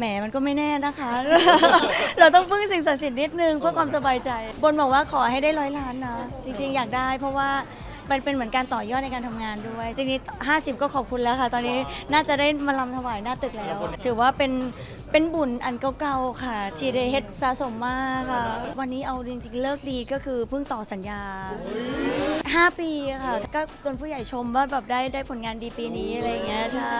แหมมันก็ไม่แน่นะคะ เราต้องพึ่งสิ่งศักดิ์สิทธิ์นิดนึงเพื่อความสบายใจ บนบอกว่าขอให้ได้ร้อยล้านนะ จริง ๆ อยากได้ เพราะว่ามันเป็นเหมือนการต่อยอดในการทำงานด้วย จริงๆ50 ก็ขอบคุณแล้วค่ะ ตอนนี้น่าจะได้มาลำถวายหน้าตึกแล้ว ถือว่าเป็นเป็นบุญอันเก่าๆค่ะจีเดเฮดสะสมมากค่ะ วันนี้เอาจริงๆ เลิกดีก็คือเพิ่งต่อสัญญา 5 ปีค่ะ ก็โดนผู้ใหญ่ชมว่าแบบได้ได้ผลงานดีปีนี้อะไรอย่างเงี้ยใช่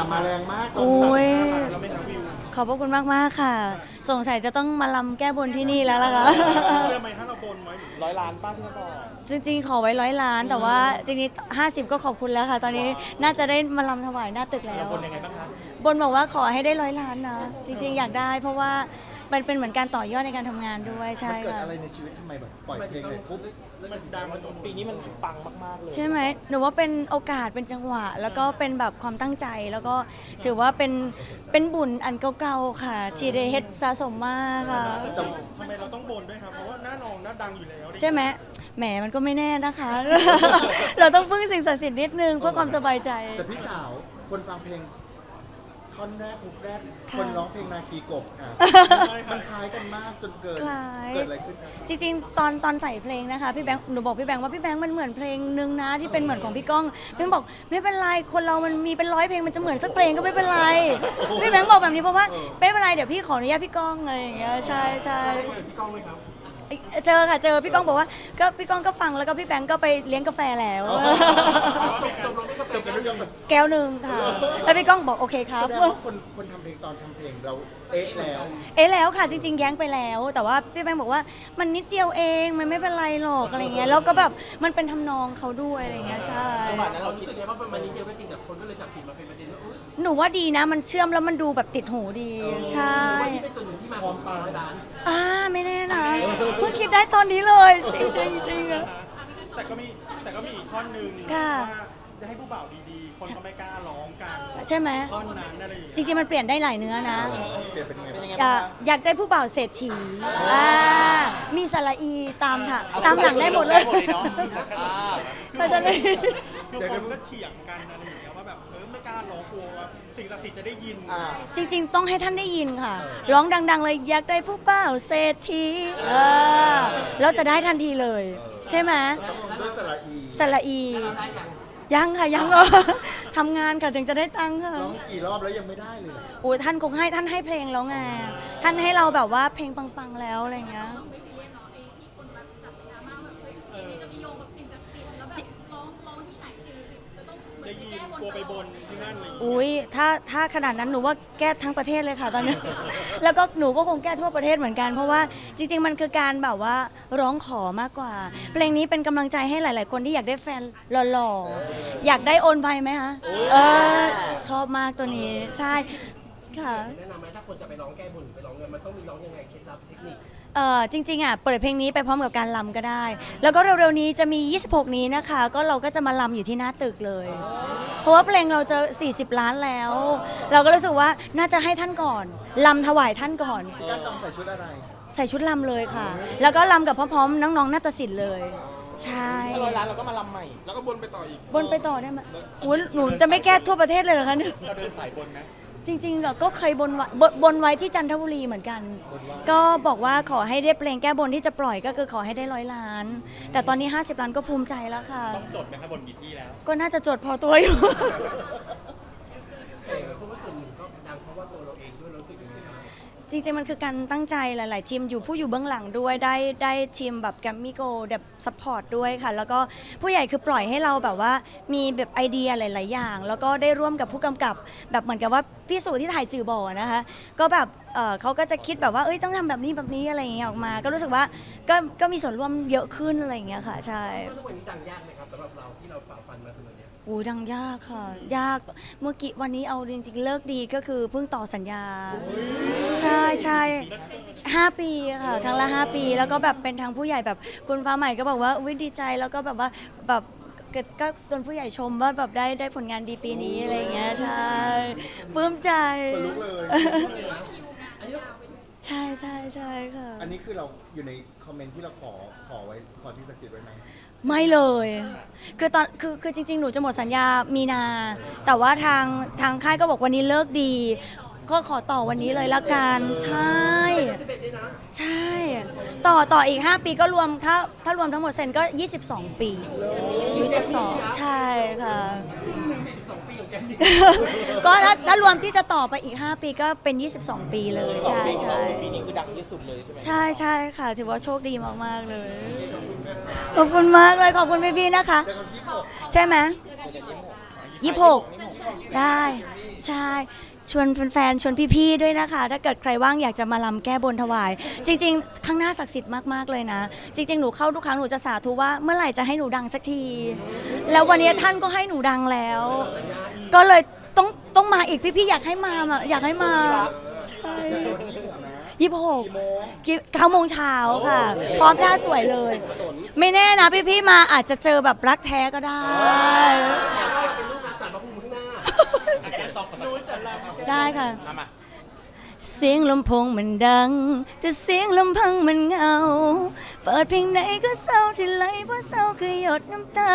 ก้บนค่ะมาแรงมากตอนโอ้ยเราไม่ทำวิวขอบพระคุณมากๆค่ะ สงสัยจะต้องมาลำแก้บนที่นี่แล้วล่ะค่ะ ทำไมถ้าเราบนไว้ร้อยล้านป้าที่เขาบอกจริงๆ ขอไว้ร้อยล้าน แต่ว่าจริงๆ50ก็ขอบคุณแล้วค่ะ ตอนนี้น่าจะได้มาลำถวายหน้าตึกแล้ว บนยังไงบ้างคะ บนบอกว่าขอให้ได้ร้อยล้านนะ จริงๆ อยากได้เพราะว่า มันเป็นเหมือนการต่อยอดในการทำงานด้วยใช่มันเกิดค่ะ อะไรในชีวิตทำไมแบบปล่อยเพลงเลยปุ๊บมันดังมันปีนี้มันปังมากๆเลยใช่ไหมหนูว่าเป็นโอกาสเป็นจังหวะ แล้วก็เป็นแบบความตั้งใจแล้วก็ถือว่าเป็นเป็นบุญอันเก่าๆค่ะจีเดเฮ็ดสะสมมากค่ะ แต่ทำไมเราต้องบนด้วยครับเพราะว่าหน้านองหน้าดังอยู่แล้วใช่ไหมแหมมันก็ไม่แน่นะคะ เราต้องพึ่งสิ่งศักดิ์สิทธิ์นิดนึงเพื่อความสบายใจ แต่พี่สาวคนฟังเพลง ท่อนแรกฮุกแรกค่ะ คนร้องเพลงนาคีกบค่ะ มันคล้ายกันมากจนเกิดคล้ายเกิดอะไรขึ้นครับจริงๆ ตอนตอนใส่เพลงนะคะพี่แบงค์หนูบอกพี่แบงค์ว่าพี่แบงค์มันเหมือนเพลงนึงนะที่เป็นเหมือนของพี่ก้องพี่แบงค์บอกไม่เป็นไรคนเรามันมีเป็นร้อยเพลงมันจะเหมือนสักเพลงก็ไม่เป็นไรพี่แบงค์บอกแบบนี้เพราะว่าไม่เป็นไรเดี๋ยวพี่ขออนุญาตพี่ก้องอะไรอย่างเงี้ยใช่ใช่พี่ก้องเลยครับ เจอค่ะเจอพี่ก้องบอกว่าก็พี่ก้องก็ฟังแล้วก็พี่แบงค์ก็ไปเลี้ยงกาแฟแล้ว จบกันด้วยกันแบบแก้วหนึ่งค่ะ แล้วพี่ก้องบอกโอเคครับ แสดงว่าคนคนทำเพลงตอนทำเพลงเราเอ๊ะแล้ว เอ๊ะแล้วค่ะจริง ๆ แย้งไปแล้ว แต่ว่าพี่แบงค์บอกว่ามันนิดเดียวเองมันไม่เป็นไรหรอกอะไรเงี้ยแล้วก็แบบมันเป็นทำนองเขาด้วยอะไรเงี้ยใช่ จังหวะนั้นเราคิดรู้สึกไงว่ามันนิดเดียวก็จริงแต่คนก็เลยจับผิดมาเป็นประเด็นว่าอุ๊ย หนูว่าดีนะ มันเชื่อมแล้วมันดูแบบติดหูดี ใช่ว่านี่เป็นส่วนหนึ่งที่มาของร้อยล้านอ่าไม่แน่นะเพิ่งคิดได้ตอนนี้เลย จริงๆจริงๆอะ แต่ก็มีแต่ก็มีอีกท่อนหนึ่งค่ะ ว่าจะให้ผู้บ่าวดีๆ คนก็ไม่กล้าร้องกันใช่ไหมท่อนนั้นอะไรอย่างจเงี้ยริงๆมันเปลี่ยนได้หลายเนื้อนะ เปลี่ยนเป็นยังไงเป็นบ้างยังไงอยาบ้างกคะอยากได้ผู้บ่าวเศรษฐีอ่ามีสระอีตามค่ะตามหลังได้หมดเลยหมดเลยเนาะอ่าก็จะเลย คือคนก็เถียงกันอะไรอย่างเงี้ยว่าแบบเออไม่กล้าร้องกลัวว่าสิ่งศักดิ์สิทธิ์จะได้ยินอ่า จริง ๆ ต้องให้ท่านได้ยินค่ะ ร้องดัง ๆ เลยอยากได้ผู้บ่าวเศรษฐีเออแล้วจะได้ทันทีเลย ใช่ไหมต้องลงด้วยสระอีสระอี ยังค่ะยังเออทำงานค่ะถึงจะได้ตังค์ค่ะร้องกี่รอบแล้วยังไม่ได้เลยเหรอโอ้ยท่านคงให้ท่านให้เพลงแล้วไงท่านให้เราแบบว่าเพลงปังๆแล้วอะไรเงี้ย ได้ยินกลัวไปานอะไรอย่างเงี้ยอุ้ยถ้าถ้าขนาดนั้นหนูว่าแก้ทั้งประเทศเลยค่ะตอนนี้ แล้วก็หนูก็คงแก้ทั่วประเทศเหมือนกัน เพราะว่าจริง ๆ มันคือการแบบว่าร้องขอมากกว่า เพลงนี้เป็นกำลังใจให้หลาย ๆ คนที่อยากได้แฟนหล่อๆอยากได้โอนไวไหมคะเออชอบมากตัวนี้ใช่ค่ะ แนะนำ คนจะไปร้องแก้บนหรือไปร้องเงินมันต้องมีร้องยังไงเคล็ดลับเทคนิคเออจริงๆอะเปิดเพลงนี้ไปพร้อมกับการลำก็ได้ แล้วก็เร็วๆนี้จะมี 26 นี้นะคะ ก็เราก็จะมาลำอยู่ที่หน้าตึกเลย เพราะว่าเพลงเราจะ 40 ล้านแล้ว เราก็รู้สึกว่าน่าจะให้ท่านก่อนลำถวายท่านก่อนพี่การต้องใส่ชุดอะไรใส่ชุดลำเลยค่ะ แล้วก็ลำกับพร้อมๆน้องๆนาฏศิลป์เลย ใช่ถ้าร้อยล้านเราก็มาลำใหม่ แล้วก็บนไปต่ออีก บนไปต่อได้ไหมอุ้ยหนูจะไม่แก้ทั่วประเทศเลยเหรอคะเนี่ยเราเดินสายบนนะ จริงๆอะก็เคยบนไว้บนบนไว้ที่จันทบุรีเหมือนกัน ก็บอกว่าขอให้ได้เพลงแก้บนที่จะปล่อยก็คือขอให้ได้ร้อยล้าน แต่ตอนนี้ 50 ล้านก็ภูมิใจแล้วค่ะ ต้องจดไหมคะบนกี่ที่แล้ว ก็น่าจะจดพอตัวอยู่ จริงๆมันคือการตั้งใจหลาย ๆ ทีมอยู่ผู้อยู่เบื้องหลังด้วยได้ได้ทีมแบบแกรมมี่โกแบบซัพพอร์ตด้วยค่ะ แล้วก็ผู้ใหญ่คือปล่อยให้เราแบบว่ามีแบบไอเดียหลาย ๆ อย่าง แล้วก็ได้ร่วมกับผู้กำกับ แบบเหมือนกับว่าพี่สุที่ถ่ายจือบ่อนะคะ ก็แบบเอ่อเขาก็จะคิดแบบว่าเอ้ยต้องทำแบบนี้แบบนี้อะไรอย่างเงี้ยออกมา ก็รู้สึกว่าก็ก็มีส่วนร่วมเยอะขึ้นอะไรอย่างเงี้ยค่ะใช่ ทุกวันนี้ดังยากไหมครับสำหรับเราที่เราฝ่าฟันมาถึงวันเนี้ย อูดังยากค่ะ ยากเมื่อกี้วันนี้เอาจริงๆเลิกดีก็คือเพิ่งต่อสัญญา ใช่ใช่ห้าปีค่ะครั้งละห้าปี แล้วก็แบบเป็นทางผู้ใหญ่แบบคุณฟ้าใหม่ก็บอกว่าอุ้ยดีใจแล้วก็แบบว่าแบบเกิดก็โดนผู้ใหญ่ชมว่าแบบได้ได้ผลงานดีปีนี้อะไรอย่างเงี้ยใช่ปลื้มใจคนลุกเลยใใช่ ใช่ใช่ค่ะ อันนี้คือเราอยู่ในคอมเมนต์ที่เราขอขอไว้ขอสิ่งศักดิ์สิทธิ์ไว้ไหมไม่เลย คือตอน คือคือจริง ๆ หนูจะหมดสัญญา มีนา แต่ว่าทางทางค่ายก็บอกวันนี้เลิกดี ก็ขอต่อวันนี้เลยละกัน ใช่ ใช่ ต่อต่ออีก 5 ปีก็รวม ถ้าถ้ารวมทั้งหมดเซ็นก็ 22 ปี22ใช่ค่ะ ก็ถ้าถ้ารวมที่จะต่อไปอีก 5 ปีก็เป็น 22 ปีเลยใช่ใช่ปีนี้คือดังที่สุดเลยใช่ไหมใช่ใช่ค่ะ ถือว่าโชคดีมาก ๆ เลย ขอบคุณมากเลย ขอบคุณพี่ๆนะคะเจอกันที่หกใช่ไหมยี่หกได้ ใช่ ชวนแฟนๆ ชวนพี่ ๆ ด้วยนะคะ ถ้าเกิดใครว่างอยากจะมาลำแก้บนถวาย จริง ๆ ข้างหน้าศักดิ์สิทธิ์มาก ๆ เลยนะ จริง ๆ หนูเข้าทุกครั้งหนูจะสาธุว่าเมื่อไหร่จะให้หนูดังสักที แล้ววันนี้ท่านก็ให้หนูดังแล้ว ก็เลยต้องต้องมาอีกพี่ ๆ อยากให้มาอะอยากให้มา ใช่เจอกันที่หกนะยี่หกกี่โมงเก้าโมงเช้าค่ะ พร้อมท่าสวยเลย ไม่แน่นะพี่ ๆ มาอาจจะเจอแบบรักแท้ก็ได้ ได้ค่ะ มามาเสียงลำโพงมันดัง แต่เสียงลำพังมันเหงา เปิดเพลงไหนก็เศร้าที่ไหลเพราะเศร้าคือหยดน้ำตา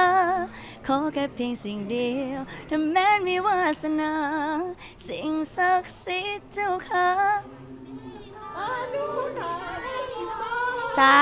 ขอแค่เพียงสิ่งเดียว ถ้าแม้นมีวาสนา สิ่งศักดิ์สิทธิ์เจ้าค่ะ สา